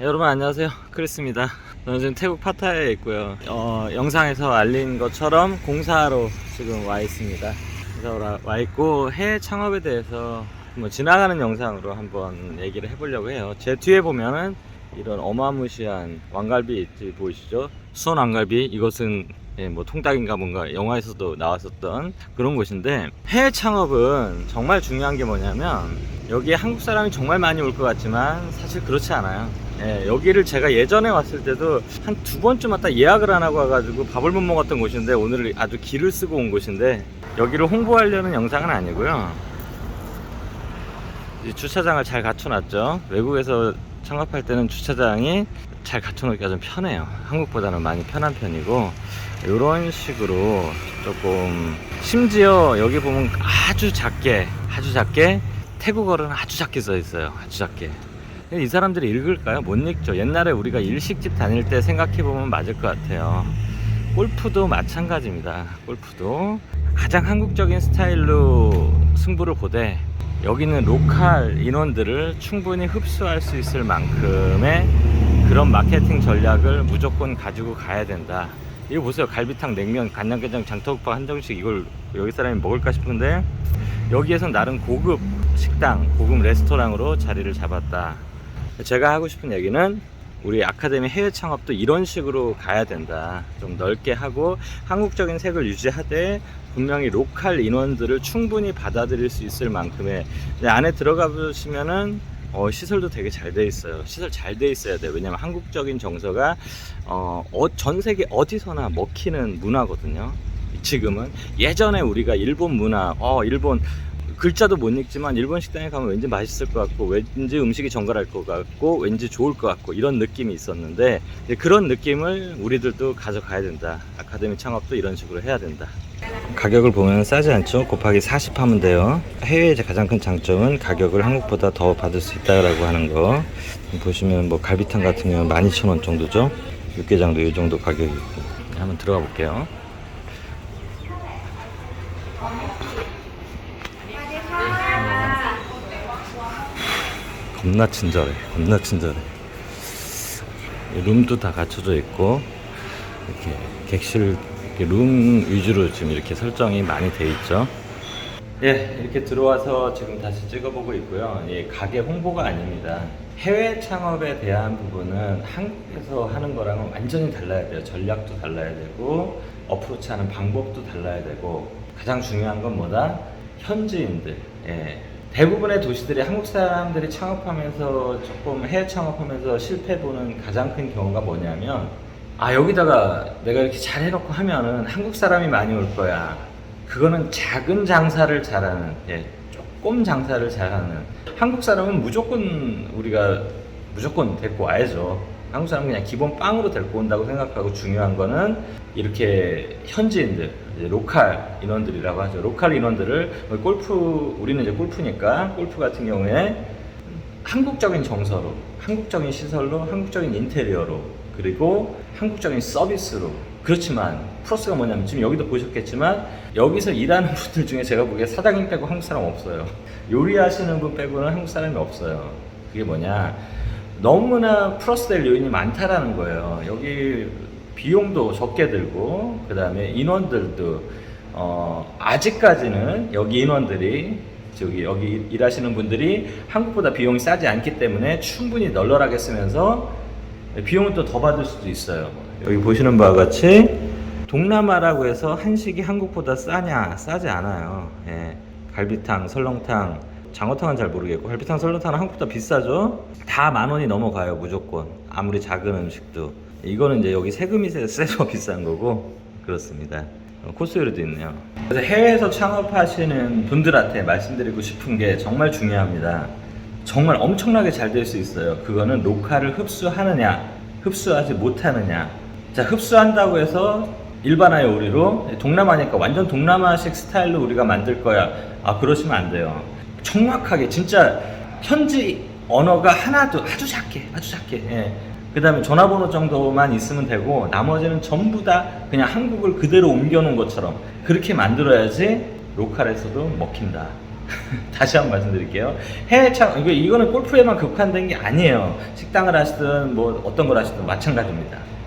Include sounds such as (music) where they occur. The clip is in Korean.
여러분 안녕하세요. 크리스입니다. 저는 지금 태국 파타야에 있고요. 어, 영상에서 알린 것처럼 공사하러 지금 와 있습니다. 그래서 와- 와 있고 해외 창업에 대해서 뭐 지나가는 영상으로 한번 얘기를 해보려고 해요. 제 뒤에 보면은 이런 어마무시한 왕갈비 보이시죠? 수원 왕갈비. 이것은 예, 뭐 통닭인가 뭔가 영화에서도 나왔었던 그런 곳인데 해외 창업은 정말 중요한 게 뭐냐면 여기에 한국 사람이 정말 많이 올 것 같지만 사실 그렇지 않아요. 예, 여기를 제가 예전에 왔을 때도 한 두 번쯤 왔다 예약을 안 하고 와가지고 밥을 못 먹었던 곳인데 오늘 아주 길을 쓰고 온 곳인데 여기를 홍보하려는 영상은 아니고요. 이 주차장을 잘 갖춰놨죠. 외국에서 창업할 때는 주차장이 잘 갖춰놓기가 좀 편해요. 한국보다는 많이 편한 편이고 이런 식으로 조금 심지어 여기 보면 아주 작게 아주 작게 태국어는 아주 작게 써 있어요. 아주 작게. 이 사람들이 읽을까요? 못 읽죠. 옛날에 우리가 일식집 다닐 때 생각해 보면 맞을 것 같아요. 골프도 마찬가지입니다. 골프도 가장 한국적인 스타일로 승부를 보되 여기는 로컬 인원들을 충분히 흡수할 수 있을 만큼의 그런 마케팅 전략을 무조건 가지고 가야 된다. 이거 보세요. 갈비탕, 냉면, 간장게장, 장터국밥 한정식 이걸 여기 사람이 먹을까 싶은데 여기에서 나름 고급 식당, 고급 레스토랑으로 자리를 잡았다. 제가 하고 싶은 얘기는 우리 아카데미 해외 창업도 이런 식으로 가야 된다. 좀 넓게 하고 한국적인 색을 유지하되 분명히 로컬 인원들을 충분히 받아들일 수 있을 만큼의 안에 들어가 보시면은 어, 시설도 되게 잘 돼 있어요. 시설 잘 돼 있어야 돼요. 왜냐면 한국적인 정서가 어, 어, 전 세계 어디서나 먹히는 문화거든요. 지금은 예전에 우리가 일본 문화, 어 일본 글자도 못 읽지만 일본 식당에 가면 왠지 맛있을 것 같고 왠지 음식이 정갈할 것 같고 왠지 좋을 것 같고 이런 느낌이 있었는데 그런 느낌을 우리들도 가져가야 된다. 아카데미 창업도 이런 식으로 해야 된다. 가격을 보면 싸지 않죠. 곱하기 40 하면 돼요. 이제 가장 큰 장점은 가격을 한국보다 더 받을 수 있다라고 하는 거. 보시면 뭐 갈비탕 같은 경우는 12,000원 정도죠. 육개장도 이 정도 가격이고. 한번 들어가 볼게요. 겁나 친절해. 겁나 친절해. 이 룸도 다 갖춰져 있고 이렇게 객실 이렇게 룸 위주로 지금 이렇게 설정이 많이 돼 있죠. 예, 이렇게 들어와서 지금 다시 찍어보고 있고요. 예, 가게 홍보가 아닙니다. 해외 창업에 대한 부분은 한국에서 하는 거랑은 완전히 달라야 돼요. 전략도 달라야 되고, 어프로치 하는 방법도 달라야 되고, 가장 중요한 건 뭐다? 현지인들. 예. 대부분의 도시들이 한국 사람들이 창업하면서 조금 해외 창업하면서 실패 보는 가장 큰 경우가 뭐냐면, 아, 여기다가 내가 이렇게 잘 해놓고 하면은 한국 사람이 많이 올 거야. 그거는 작은 장사를 잘하는, 예, 조금 장사를 잘하는. 한국 사람은 무조건 우리가 무조건 데리고 와야죠. 한국 사람은 그냥 기본 빵으로 데리고 온다고 생각하고 중요한 거는 이렇게 현지인들, 로컬 인원들이라고 하죠. 로컬 인원들을 골프, 우리는 이제 골프니까 골프 같은 경우에 한국적인 정서로, 한국적인 시설로, 한국적인 인테리어로, 그리고 한국적인 서비스로. 그렇지만 플러스가 뭐냐면 지금 여기도 보셨겠지만 여기서 일하는 (laughs) 분들 중에 제가 보기에 사장님 빼고 한국 사람 없어요. 요리하시는 분 빼고는 한국 사람이 없어요. 그게 뭐냐? 너무나 플러스 될 요인이 많다라는 거예요. 여기 비용도 적게 들고 그 다음에 인원들도 어, 아직까지는 여기 인원들이 저기 여기 일하시는 분들이 한국보다 비용이 싸지 않기 때문에 충분히 널널하게 쓰면서 비용은 또 더 받을 수도 있어요. 여기 보시는 바와 같이 동남아라고 해서 한식이 한국보다 싸냐? 싸지 않아요. 예. 갈비탕, 설렁탕, 장어탕은 잘 모르겠고 갈비탕, 설렁탕은 한국보다 비싸죠. 다 만 원이 넘어가요 무조건. 아무리 작은 음식도. 이거는 이제 여기 세금이 세- 세서 (laughs) 비싼 거고 그렇습니다. 어, 코스 요리도 있네요. 그래서 해외에서 창업하시는 분들한테 말씀드리고 싶은 게 정말 중요합니다. 정말 엄청나게 잘 될 수 있어요. 그거는 로컬을 흡수하느냐, 흡수하지 못하느냐. 자, 흡수한다고 해서 일반화의 요리로 동남아니까 완전 동남아식 스타일로 우리가 만들 거야. 아, 그러시면 안 돼요. 정확하게 진짜 현지 언어가 하나도 아주 작게, 아주 작게. 예. 그 다음에 전화번호 정도만 있으면 되고 나머지는 전부 다 그냥 한국을 그대로 옮겨놓은 것처럼 그렇게 만들어야지 로컬에서도 먹힌다. (laughs) 다시 한 번 말씀드릴게요. 해외 참 이거 이거는 골프에만 국한된 게 아니에요. 식당을 하시든 뭐 어떤 걸 하시든 마찬가지입니다.